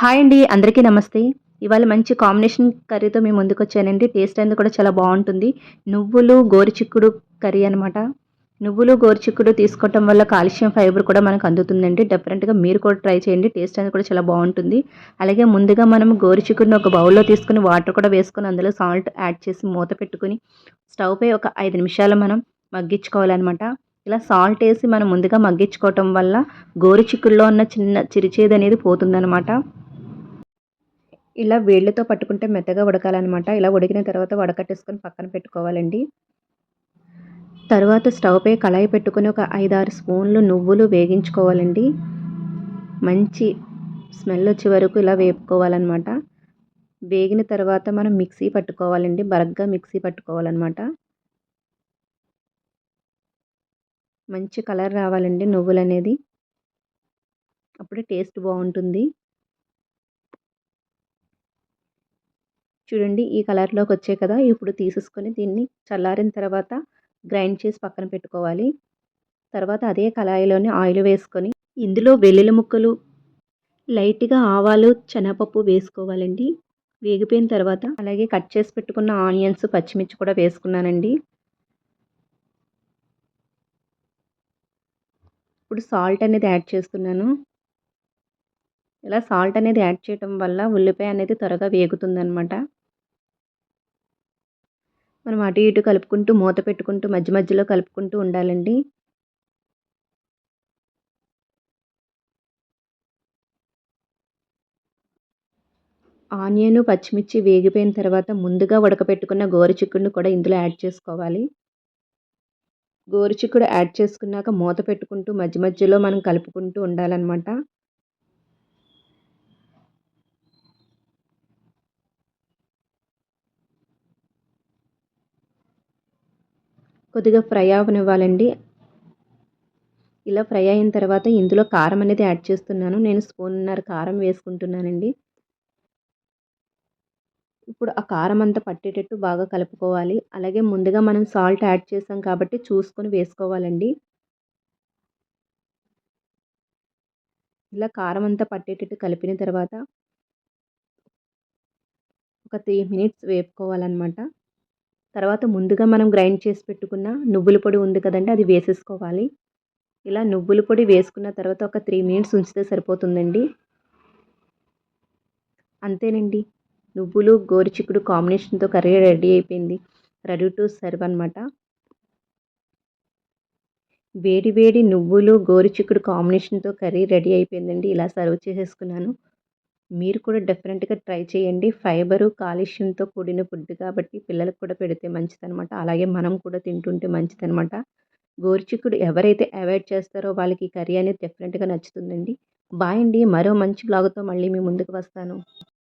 Hi అండి అందరికీ నమస్తే. ఇవాళ మంచి కాంబినేషన్ కర్రీతో మేము ముందుకు వచ్చానండి టేస్ట్ అనేది కూడా చాలా బాగుంటుంది. నువ్వులు గోరుచిక్కుడు కర్రీ అనమాట నువ్వులు గోరుచిక్కుడు తీసుకోవటం వల్ల కాల్షియం ఫైబర్ కూడా మనకు అందుతుందండి. డెఫినెట్గా మీరు కూడా ట్రై చేయండి. టేస్ట్ అనేది కూడా చాలా బాగుంటుంది. అలాగే ముందుగా మనం గోరుచిక్కుడుని ఒక బౌల్లో తీసుకుని వాటర్ కూడా వేసుకొని అందులో సాల్ట్ యాడ్ చేసి మూత పెట్టుకుని స్టవ్ పై ఒక ఐదు నిమిషాలు మనం మగ్గించుకోవాలన్నమాట. ఇలా సాల్ట్ వేసి మనం ముందుగా మగ్గించుకోవటం వల్ల గోరుచిక్కుల్లో ఉన్న చిన్న చిరుచేది అనేది పోతుందన్నమాట. ఇలా వేళ్ళతో పట్టుకుంటే మెత్తగా ఉడకాలన్నమాట. ఇలా ఉడికిన తర్వాత వడకట్టేసుకొని పక్కన పెట్టుకోవాలండి. తర్వాత స్టవ్పై కళాయి పెట్టుకుని ఒక ఐదారు స్పూన్లు నువ్వులు వేగించుకోవాలండి. మంచి స్మెల్ వచ్చే వరకు ఇలా వేపుకోవాలన్నమాట. వేగిన తర్వాత మనం మిక్సీ పట్టుకోవాలండి. బరగ్గా మిక్సీ పట్టుకోవాలన్నమాట. మంచి కలర్ రావాలండి నువ్వులు అనేది అప్పుడు టేస్ట్ బాగుంటుంది. చూడండి ఈ కలర్లోకి వచ్చాయి కదా ఇప్పుడు తీసేసుకొని దీన్ని చల్లారిన తర్వాత గ్రైండ్ చేసి పక్కన పెట్టుకోవాలి. తర్వాత అదే కళాయిలోని ఆయిల్ వేసుకొని ఇందులో వెల్లుల్లి ముక్కలు లైట్గా ఆవాలు శనగపప్పు వేసుకోవాలండి. వేగిపోయిన తర్వాత అలాగే కట్ చేసి పెట్టుకున్న ఆనియన్స్ పచ్చిమిర్చి కూడా వేసుకున్నానండి. ఇప్పుడు సాల్ట్ అనేది యాడ్ చేస్తున్నాను. ఇలా సాల్ట్ అనేది యాడ్ చేయటం వల్ల ఉల్లిపాయ అనేది త్వరగా వేగుతుందనమాట మనం అటు ఇటు కలుపుకుంటూ మూత పెట్టుకుంటూ మధ్య మధ్యలో కలుపుకుంటూ ఉండాలండి. ఆనియన్ పచ్చిమిర్చి వేగిపోయిన తర్వాత ముందుగా ఉడకపెట్టుకున్న గోరుచిక్కుడుని కూడా ఇందులో యాడ్ చేసుకోవాలి. గోరుచిక్కుడు యాడ్ చేసుకున్నాక మూత పెట్టుకుంటూ మధ్య మధ్యలో మనం కలుపుకుంటూ ఉండాలన్నమాట. కొద్దిగా ఫ్రై అవనివ్వాలండి. ఇలా ఫ్రై అయిన తర్వాత ఇందులో కారం అనేది యాడ్ చేస్తున్నాను. నేను స్పూన్నర కారం వేసుకుంటున్నానండి. ఇప్పుడు ఆ కారం అంతా పట్టేటట్టు బాగా కలుపుకోవాలి. అలాగే ముందుగా మనం సాల్ట్ యాడ్ చేసాం కాబట్టి చూసుకొని వేసుకోవాలండి. ఇలా కారం అంతా పట్టేటట్టు కలిపిన తర్వాత ఒక త్రీ మినిట్స్ వేపుకోవాలన్నమాట. తర్వాత ముందుగా మనం గ్రైండ్ చేసి పెట్టుకున్న నువ్వుల పొడి ఉంది కదండి అది వేసేసుకోవాలి. ఇలా నువ్వుల పొడి వేసుకున్న తర్వాత ఒక త్రీ మినిట్స్ ఉంచితే సరిపోతుందండి. అంతేనండి. నువ్వులు గోరుచిక్కుడు కాంబినేషన్తో కర్రీ రెడీ అయిపోయింది. రెడీ టు సర్వ్ అనమాట వేడి వేడి నువ్వులు గోరుచిక్కుడు కాంబినేషన్తో కర్రీ రెడీ అయిపోయిందండి. ఇలా సర్వ్ చేసేసుకున్నాను. మీరు కూడా డెఫినెట్గా ట్రై చేయండి. ఫైబరు కాలుష్యంతో కూడిన ఫుడ్ కాబట్టి పిల్లలకు కూడా పెడితే మంచిదనమాట. అలాగే మనం కూడా తింటుంటే మంచిదనమాట. గోరుచిక్కుడు ఎవరైతే అవాయిడ్ చేస్తారో వాళ్ళకి కర్రీ అనేది డెఫినెట్గా నచ్చుతుందండి. బాయ్ అండి. మరో మంచి బ్లాగ్తో మళ్ళీ మీ ముందుకు వస్తాను.